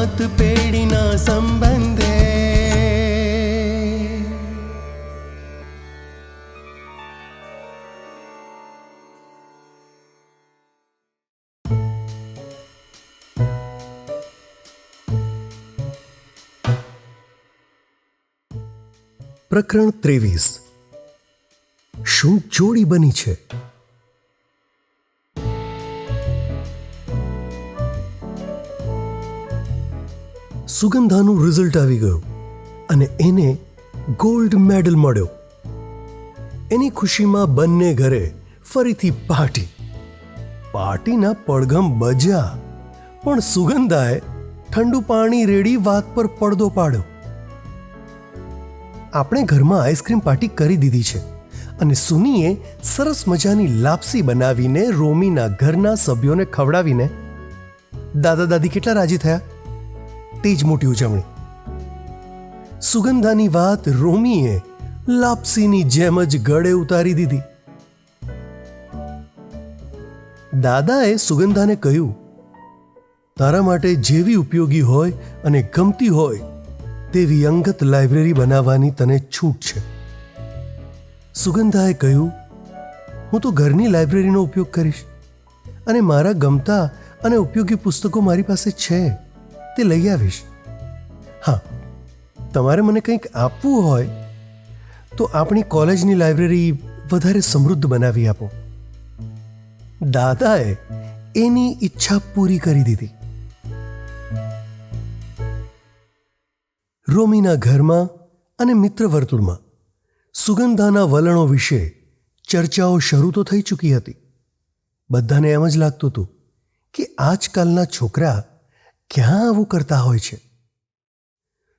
સાત પેઢીના સંબંધે પ્રકરણ ત્રેવીસ શું જોડી બની છે સુગંધાનું રિઝલ્ટ આવી ગયું અને એને ગોલ્ડ મેડલ મળ્યો. એની ખુશીમાં બંને ઘરે ફરીથી પાર્ટી પાર્ટીના પડઘમ બજ્યા, પણ સુગંધાએ ઠંડુ પાણી રેડી વાત પર પડદો પાડ્યો. આપણે ઘરમાં આઈસ્ક્રીમ પાર્ટી કરી દીધી છે અને સુનીએ સરસ મજાની લાપસી બનાવીને રોમીના ઘરના સભ્યોને ખવડાવીને દાદા દાદી કેટલા રાજી થયા? તે જ મોટી ઉજવણી. સુગંધાની વાત રોમીએ લાપસીની જેમ જ ગળે ઉતારી દીધી. દાદાએ સુગંધાને કહ્યું, તારા માટે જેવી ઉપયોગી હોય અને ગમતી હોય, તેવી અંગત લાઇબ્રેરી બનાવવાની તને છૂટ છે. સુગંધાએ કહ્યું, હું તો ઘરની લાઇબ્રેરીનો ઉપયોગ કરીશ અને મારા ગમતા અને ઉપયોગી પુસ્તકો મારી પાસે છે. તે લઈ આવીશ. હા, તમારે મને કંઈક આપવું હોય તો આપણી કોલેજની લાઇબ્રેરી વધારે સમૃદ્ધ બનાવી આપો. દાદાએ એની ઈચ્છા પૂરી કરી દીધી. રોમીના ઘરમાં અને મિત્ર વર્તુળમાં સુગંધાના વલણો વિશે ચર્ચાઓ શરૂ તો થઈ ચૂકી હતી. બધાને એમ જ લાગતું હતું કે આજકાલના છોકરા ક્યાં આવું કરતા હોય છે?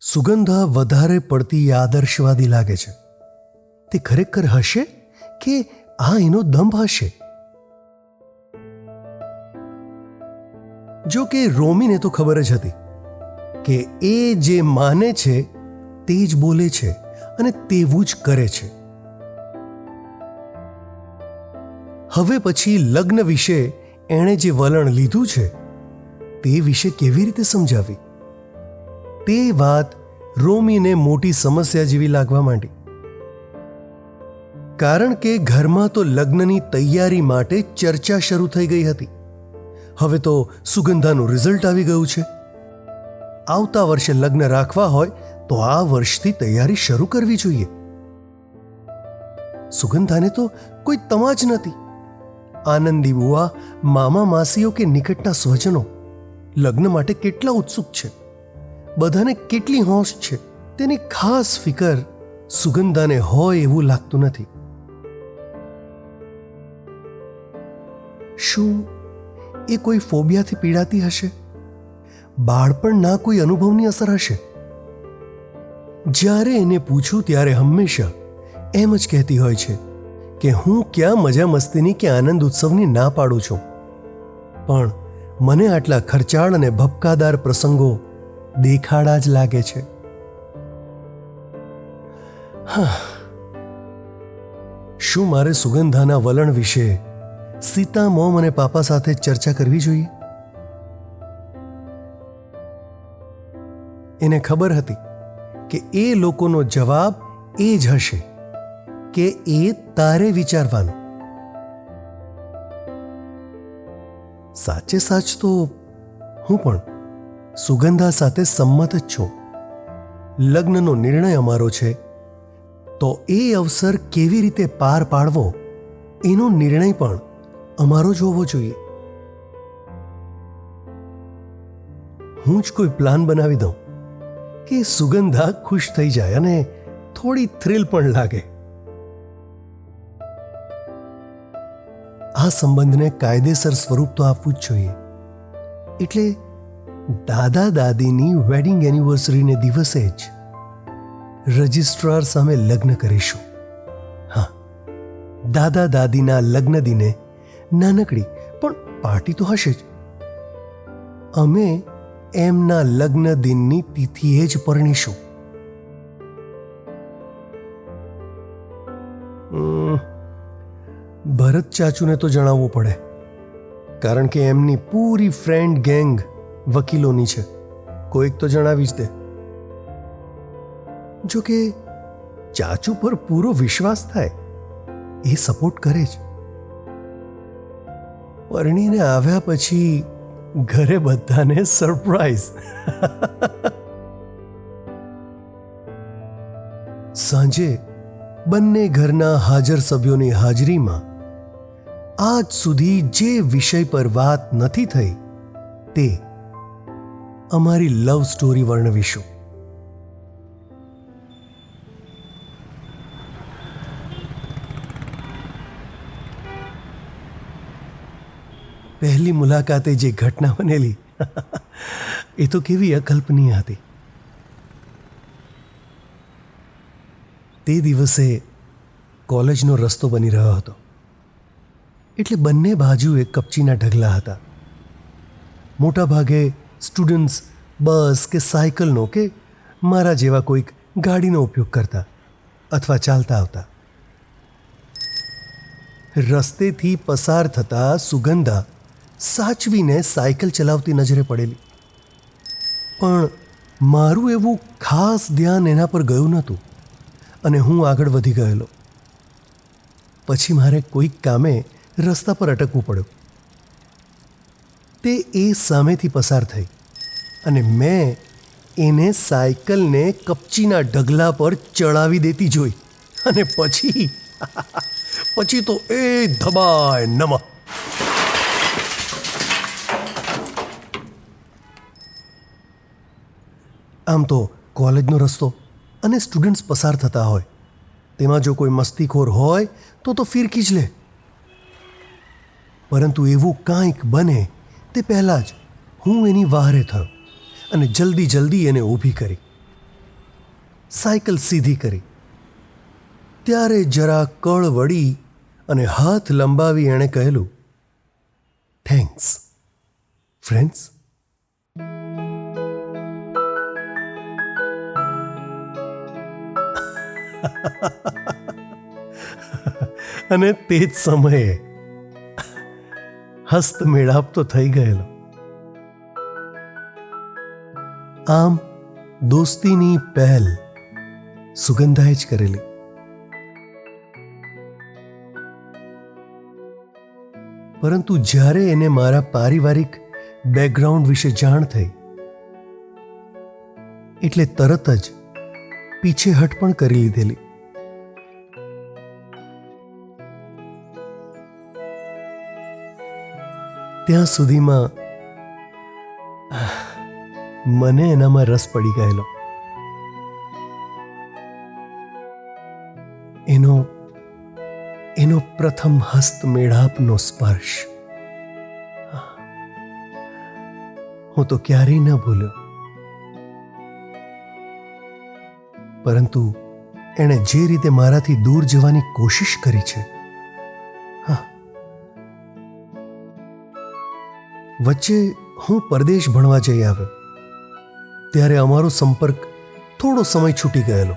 સુગંધ વધારે પડતી આદર્શવાદી લાગે છે. તે ખરેખર હશે કે આ એનો દંભ હશે? જો કે રોમીને તો ખબર જ હતી કે એ જે માને છે તે જ બોલે છે અને તેવું જ કરે છે. હવે પછી લગ્ન વિશે એણે જે વલણ લીધું છે તે વિશે કેવી રીતે સમજાવી? તે વાત રોમીને મોટી સમસ્યા જેવી લાગવા માંડી. કારણ કે ઘરમાં તો લગ્નની તૈયારી માટે ચર્ચા શરૂ થઈ ગઈ હતી. હવે તો સુગંધાનું રિઝલ્ટ આવી ગયું છે. આવતા વર્ષે લગ્ન રાખવા હોય તો આ વર્ષથી તૈયારી શરૂ કરવી જોઈએ. સુગંધાને તો કોઈ તમાજ નથી. આનંદી બુઆ, મામા માસીઓ કે નિકટના સ્વજનો લગ્ન માટે કેટલા ઉત્સુક છે? બધાને કેટલી હોશ છે? તેની ખાસ ફિકર સુગંધાને હોય એવું લાગતું નથી. શું એ કોઈ ફોબિયાથી પીડાતી હશે? બાળપણના કોઈ અનુભવની અસર હશે? જ્યારે એને પૂછું ત્યારે હંમેશા એમ જ કહેતી હોય છે કે હું ક્યાં મજા મસ્તીની કે આનંદ ઉત્સવની ના પાડું છું. પણ મને આટલા ખર્ચાળ અને ભપકાદાર પ્રસંગો દેખાડા જ લાગે છે. હા. શું મારે સુગંધાના વલણ વિશે સીતા, મોમ અને પાપા સાથે ચર્ચા કરવી જોઈએ? એને ખબર હતી કે એ લોકોનો જવાબ એ જ હશે કે એ તારે વિચારવાનું. સાચે સાચ તો હું પણ સુગંધા સાથે સંમત જ છું. લગ્નનો નિર્ણય અમારો છે. તો એ અવસર કેવી રીતે પાર પાડવો, એનો નિર્ણય પણ અમારો જ હોવો જોઈએ. હું જ કોઈ પ્લાન બનાવી દઉં કે સુગંધા ખુશ થઈ જાય અને થોડી થ્રિલ પણ લાગે. આ સંબંધને કાયદેસર સ્વરૂપ તો આપવું જ જોઈએ. એટલે દાદા દાદીની વેડિંગ એનિવર્સરીને દિવસે જ રજિસ્ટ્રાર સામે લગ્ન કરીશું. હા, દાદા દાદીના લગ્ન દિને નાનકડી, પણ પાર્ટી તો હશે જ. અમે એમના લગ્ન દિનની તિથિએ જ પરણીશું. ભરત ચાચુને તો જણાવવું પડે. કારણ કે એમની પૂરી ફ્રેન્ડ ગેંગ વકીલોની છે. કોઈક તો જણાવી જ દે. જો કે ચાચુ પર પૂરો વિશ્વાસ થાય, એ સપોર્ટ કરે જ. પરણીને આવ્યા પછી ઘરે બધાને સરપ્રાઈઝ સાંજે બંને ઘરના હાજર સભ્યોની હાજરીમાં આજ સુધી જે વિષય પર વાત નથી થઈ, તે અમારી લવ સ્ટોરી વર્ણવીશું. પહેલી મુલાકાતે જે ઘટના બનેલી, એ તો કેવી અકલ્પનીય હતી. તે દિવસે કોલેજનો રસ્તો બની રહ્યો હતો. એટલે બંને બાજુએ કપચીના ઢગલા હતા. મોટા ભાગે સ્ટુડન્ટ્સ બસ કે સાયકલનો કે મારા જેવા કોઈક ગાડીનો ઉપયોગ કરતા અથવા ચાલતા આવતા. રસ્તેથી પસાર થતા સુગંધા સાચવીને સાયકલ ચલાવતી નજરે પડેલી. પણ મારું એવું ખાસ ધ્યાન એના પર ગયું નહોતું અને હું આગળ વધી ગયેલો. પછી મારે કોઈક કામે રસ્તા પર અટકવું પડ્યું. તે એ સામેથી પસાર થઈ અને મેં એને સાયકલને કપચીના ઢગલા પર ચડાવી દેતી જોઈ અને પછી પછી તો એ ધબાય, નમઃ. આમ તો કોલેજનો રસ્તો અને સ્ટુડન્ટ્સ પસાર થતા હોય. તેમાં જો કોઈ મસ્તીખોર હોય તો તો ફિરકી જ લે. પરંતુ એવું કાંઈક બને તે પહેલાં જ હું એની વાહરે થયો અને જલ્દી જલ્દી એને ઊભી કરી. સાયકલ સીધી કરી. ત્યારે જરા કળ વળી અને હાથ લંબાવી એણે કહેલું થેન્ક્સ ફ્રેન્ડ્સ અને તે જ સમયે હસ્ત મેળાપ તો થઈ ગયેલો. આમ દોસ્તીની પહેલ સુગંધાએ જ કરેલી. પરંતુ જ્યારે એને મારા પારિવારિક બેકગ્રાઉન્ડ વિશે જાણ થઈ, એટલે તરત જ પીછેહટ પણ કરી લીધેલી. ત્યાં સુધીમાં, મને એનામાં રસ પડી ગયેલો. એનો એનો પ્રથમ હસ્ત મેળાપનો સ્પર્શ. હું તો ક્યારેય ન ભૂલ્યો. પરંતુ એણે જે રીતે મારાથી દૂર જવાની કોશિશ કરી છે વચ્ચે હું પરદેશ ભણવા જઈ આવ્યો. ત્યારે અમારો સંપર્ક થોડો સમય છૂટી ગયેલો.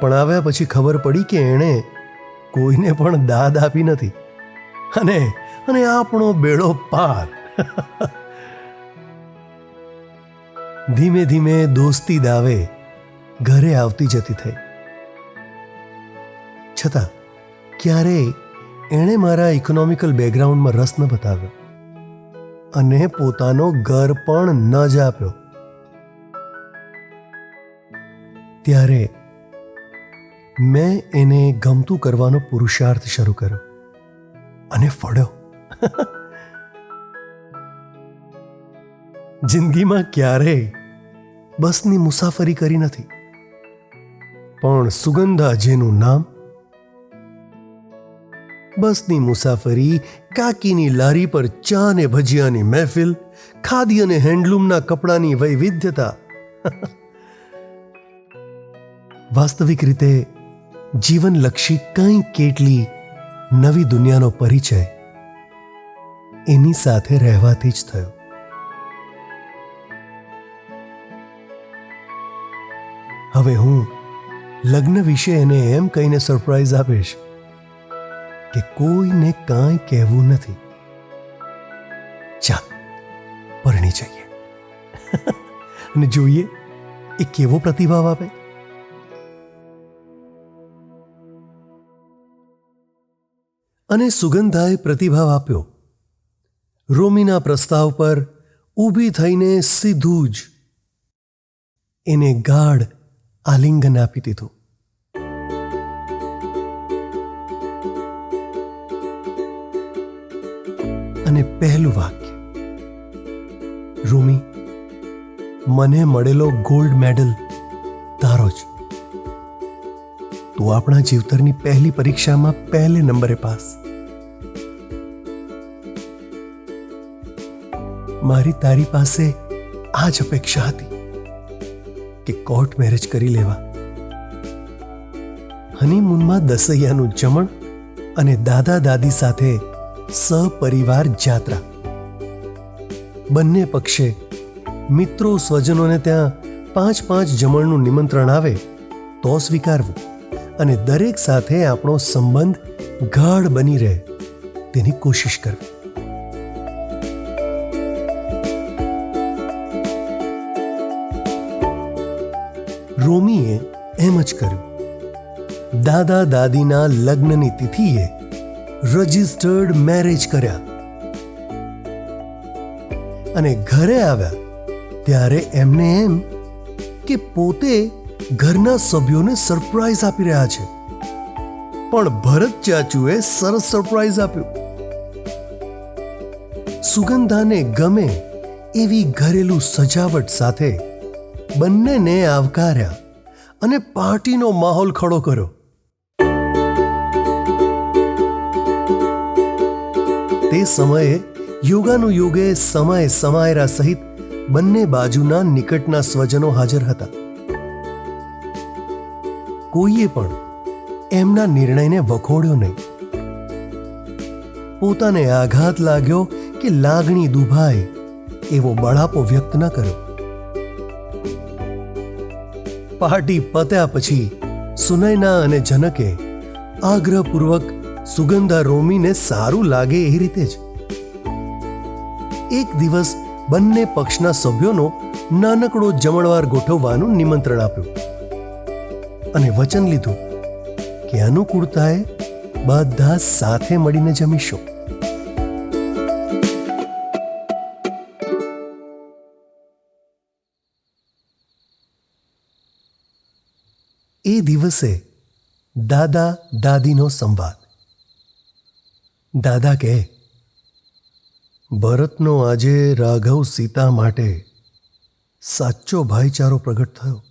પણ આવ્યા પછી ખબર પડી કે એણે કોઈને પણ દાદ આપી નથી. અને અને આપણો બેડો પાર. ધીમે ધીમે દોસ્તી દાવે ઘરે આવતી જતી થઈ. છતાં ક્યારેય એણે મારા ઇકોનોમિકલ બેકગ્રાઉન્ડમાં રસ ન બતાવ્યો. અને પોતાનો ઘર પણ ન જ આપ્યો. ત્યારે મેં એને ગમતું કરવાનો પુરુષાર્થ શરૂ કર્યો અને ફળ્યો. જિંદગીમાં ક્યારેય બસની મુસાફરી કરી નથી. પણ સુગંધા જેનું નામ બસની મુસાફરી, કાકીની લારી પર ચા ને ભજીયાની મહેફિલ, ખાદી અને હેન્ડલૂમના કપડાની વૈવિધ્યતા. વાસ્તવિક રીતે, જીવનલક્ષી કંઈ કેટલી નવી દુનિયાનો પરિચય એની સાથે રહેવાથી જ થયો. હવે હું લગ્ન વિશે એને એમ કહીને સરપ્રાઈઝ આપીશ. કે કોઈને કાંઈ કહેવું નથી. ચાલ, પરણી જઈએ. અને જોઈએ, એ કેવો પ્રતિભાવ આપે? અને સુગંધાએ પ્રતિભાવ આપ્યો. રોમીના પ્રસ્તાવ પર ઊભી થઈને સીધું જ એને ગાઢ આલિંગન આપી દીધું. અને પહેલું વાક્ય. રૂમી, મને મળેલો ગોલ્ડ મેડલ તારો જ. તું આપણા જીવતરની પહેલી પરીક્ષામાં પહેલે નંબરે પાસ. મારી તારી પાસે આ જ અપેક્ષા હતી કે કોર્ટ મેરેજ કરી લેવા. હનીમૂનમાં દસૈયાનું જમણ અને દાદા દાદી સાથે સપરિવાર જાત્રા. બંને પક્ષે મિત્રો સ્વજનોને ત્યાં પાંચ પાંચ જમણનું નિમંત્રણ આવે તો સ્વીકારવું અને દરેક સાથે આપણો સંબંધ ગાઢ બની રહે તેની કોશિશ કરવી. રોમીએ એમ જ કર્યું. દાદા દાદીના લગ્નની તિથિએ રજિસ્ટર્ડ મેરેજ કર્યા. અને ઘરે આવ્યા ત્યારે એમને એમ કે પોતે ઘરના સભ્યોને સરપ્રાઈઝ આપી રહ્યા છે. પણ ભરત ચાચુએ સરસ સરપ્રાઈઝ આપ્યું. સુગંધાને ગમે એવી ઘરેલું સજાવટ સાથે બંનેને આવકાર્યા અને પાર્ટીનો માહોલ ખડો કર્યો. તે સમયે યુગાનુયુગે સમય સમાયરા સહિત બંને બાજુના નિકટના સ્વજનો હાજર હતા. કોઈએ પણ એમના નિર્ણયને વખોડ્યો નહીં. પોતાને આઘાત લાગ્યો કે લાગણી દુભાય એવો બળાપો વ્યક્ત ન કર્યો. પાર્ટી પત્યા પછી સુનયના અને જનકે આગ્રહપૂર્વક સુગંધા રોમીને સારું લાગે એ રીતે જ. એક દિવસ બંને પક્ષના સભ્યોનો નાનકડો જમણવાર ગોઠવવાનું નિમંત્રણ આપ્યું. અને વચન લીધું કે અનુકૂળતાએ બધા સાથે મળીને જમીશું. એ દિવસે દાદા દાદીનો સંવાદ. દાદા કહે, ભરતનો આજે રાઘવ સીતા માટે સાચો ભાઈચારો પ્રગટ થયો.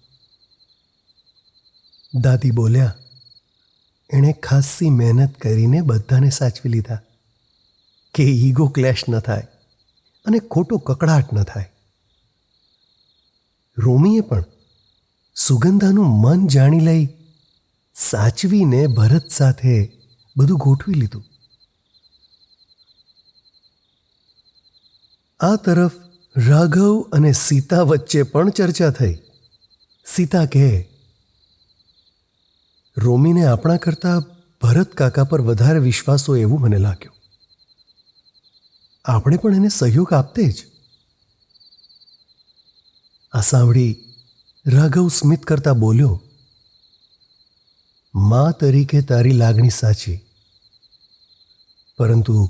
દાદી બોલ્યા, એણે ખાસ્સી મહેનત કરીને બધાને સાચવી લીધા, કે ઈગો ક્લેશ ન થાય અને ખોટો કકડાટ ન થાય. રોમીએ પણ સુગંધાનું મન જાણી લઈ સાચવીને ભરત સાથે બધું ગોઠવી લીધું. આ તરફ રાઘવ અને સીતા વચ્ચે પણ ચર્ચા થઈ. સીતા કહે, રોમીને આપણા કરતાં ભરત કાકા પર વધારે વિશ્વાસ હોય એવું મને લાગ્યું. આપણે પણ એને સહયોગ આપતે જ. આ સાંભળી રાઘવ સ્મિત કરતા બોલ્યો, મા તરીકે તારી લાગણી સાચી. પરંતુ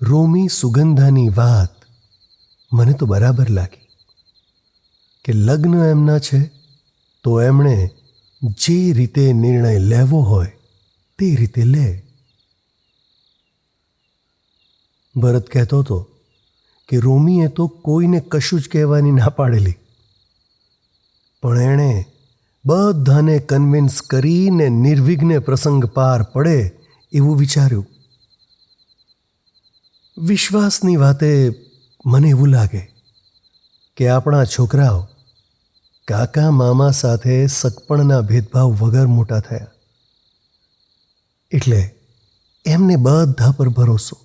રોમી સુગંધાની વાત મને તો બરાબર લાગી કે લગ્ન એમના છે તો એમણે જે રીતે નિર્ણય લેવો હોય તે રીતે લે. ભરત કહેતો હતો કે રોમીએ તો કોઈને કશું જ કહેવાની ના પાડેલી. પણ એણે બધાને કન્વિન્સ કરીને નિર્વિઘ્ને પ્રસંગ પાર પડે એવું વિચાર્યું. વિશ્વાસની વાતે મને એવું લાગે કે આપણા છોકરાઓ કાકા, મામા સાથે સગપણના ભેદભાવ વગર મોટા થયા. એટલે એમને બધા પર ભરોસો.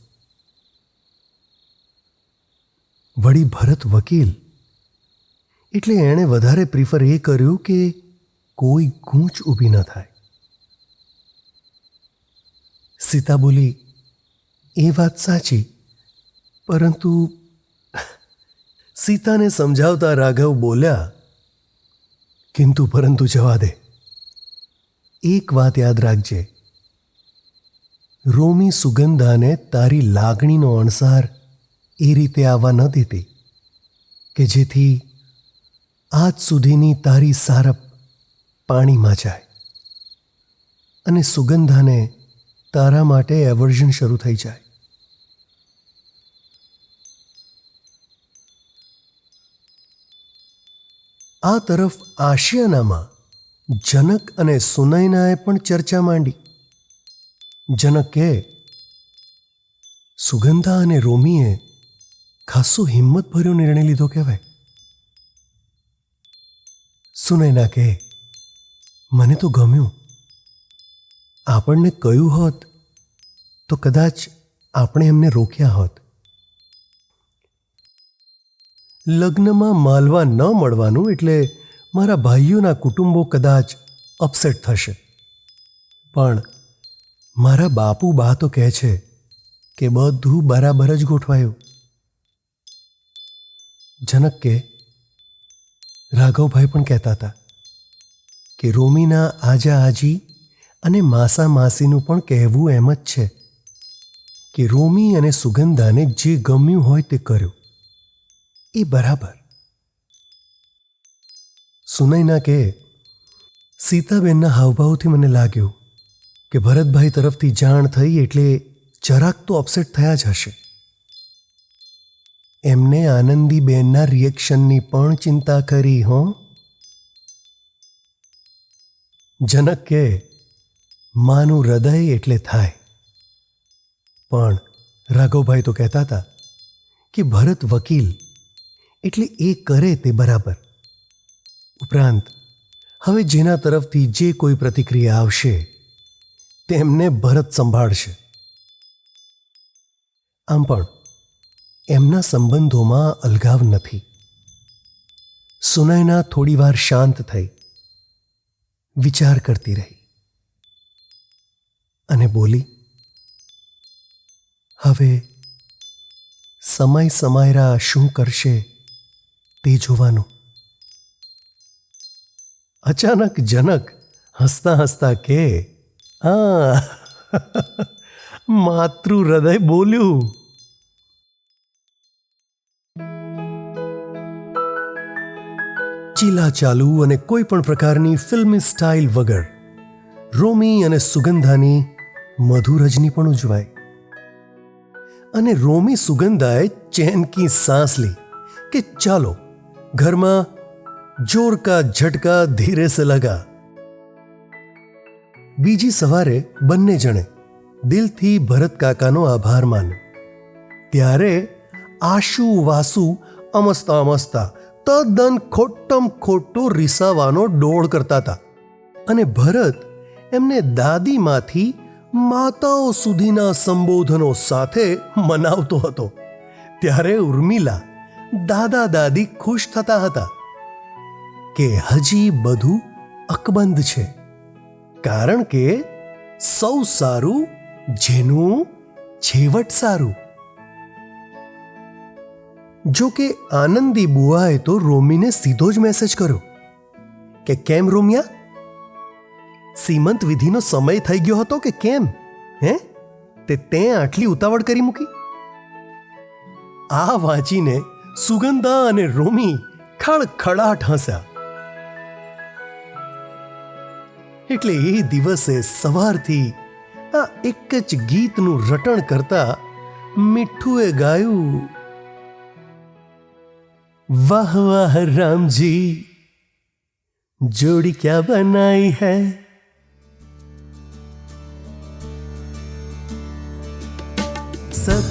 વળી ભરત વકીલ એટલે એણે વધારે પ્રિફર એ કર્યું કે કોઈ ગૂંચ ઊભી ન થાય. સીતા બોલી, એ વાત સાચી, પરંતુ સીતાને સમજાવતા રાઘવ બોલ્યા, કિંતુ, પરંતુ જવા દે. એક વાત યાદ રાખજે. રોમી સુગંધાને તારી લાગણીનો અણસાર એ રીતે આવવા ન દેતી કે જેથી આજ સુધીની તારી સારપ પાણીમાં જાય અને સુગંધાને તારા માટે એવર્ઝન શરૂ થઈ જાય. આ તરફ આશિયાનામાં જનક અને સુનૈનાએ પણ ચર્ચા માંડી. જનક સુગંધા અને રોમીએ ખાસો હિંમતભર્યો નિર્ણય લીધો કહેવાય. સુનૈના કહે, મને તો ગમ્યું. આપણને કહ્યું હોત તો કદાચ આપણે એમને રોક્યા હોત. લગ્નમાં માલવા ન મળવાનું એટલે મારા ભાઈઓના કુટુંબો કદાચ અપસેટ થશે. પણ મારા બાપુ બા તો કહે છે કે બધું બરાબર જ ગોઠવાયું. જનક કે રાઘવભાઈ પણ કહેતા હતા કે રોમીના આજા આજી અને માસા માસીનું પણ કહેવું એમ જ છે કે રોમી અને સુગંધાને જે ગમ્યું હોય તે કર્યું. એ બરાબર. સુનૈના કે, સીતાબેનના હાવભાવથી મને લાગ્યું કે ભરતભાઈ તરફથી જાણ થઈ એટલે જરાક તો અપસેટ થયા જ હશે. એમને આનંદીબેનના રિએક્શનની પણ ચિંતા કરી, હો? જનક કે, માનું હૃદય એટલે થાય. પણ રાઘવભાઈ તો કહેતા હતા કે ભરત વકીલ એટલે એ કરે તે બરાબર. ઉપરાંત, હવે જેના તરફથી જે કોઈ પ્રતિક્રિયા આવશે, તેમને ભરત સંભાળશે. આમ પણ, એમના સંબંધોમાં અલગાવ નથી. સુનયના થોડીવાર શાંત થઈ, વિચાર કરતી રહી. અને બોલી, હવે, સમય સમાયરા શું કરશે તે જોવાનું. અચાનક જનક હસતા હસતા કે, હા માતૃ હૃદય બોલ્યું. ચીલા ચાલુ અને કોઈ પણ પ્રકારની ફિલ્મી સ્ટાઇલ વગર રોમી અને સુગંધાની મધુરજની પણ ઉજવાય. અને રોમી સુગંધાએ ચેન કી સાંસ લી કે ચાલો ઘરમાં જોર કા ઝટકા ધીરે સે લગા બીજી સવારે બંને જણે દિલથી ભરત કાકાનો આભાર માન્યો. ત્યારે આશુ વાસુ અમસ્તા અમસ્તા તદ્દન ખોટમ ખોટું રીસાવાનો ડોળ કરતા હતા અને ભરત એમને દાદીમાંથી માતાઓ સુધીના સંબોધનો સાથે મનાવતો હતો. ત્યારે ઉર્મિલા દાદા દાદી ખુશ થતા હતા કે હજી બધું અકબંધ છે. કારણ કે સૌ સારું, જેનું છેવટ સારું. જો કે આનંદી બુઆએ તો રોમીને સીધો જ મેસેજ કર્યો કે કેમ રોમિયા? સીમંત વિધિનો સમય થઈ ગયો હતો કે કેમ? હે? તે તે આટલી ઉતાવળ કરી મૂકી? આ વાંચીને સુગંધા અને રોમી ખડખડાટ હસ્યા. એટલે એ દિવસે સવારથી આ એક જ ગીતનું રટણ કરતા મીઠુએ ગાયું, વાહ વાહ, રામજી, જોડી ક્યાં બનાઈ હૈ?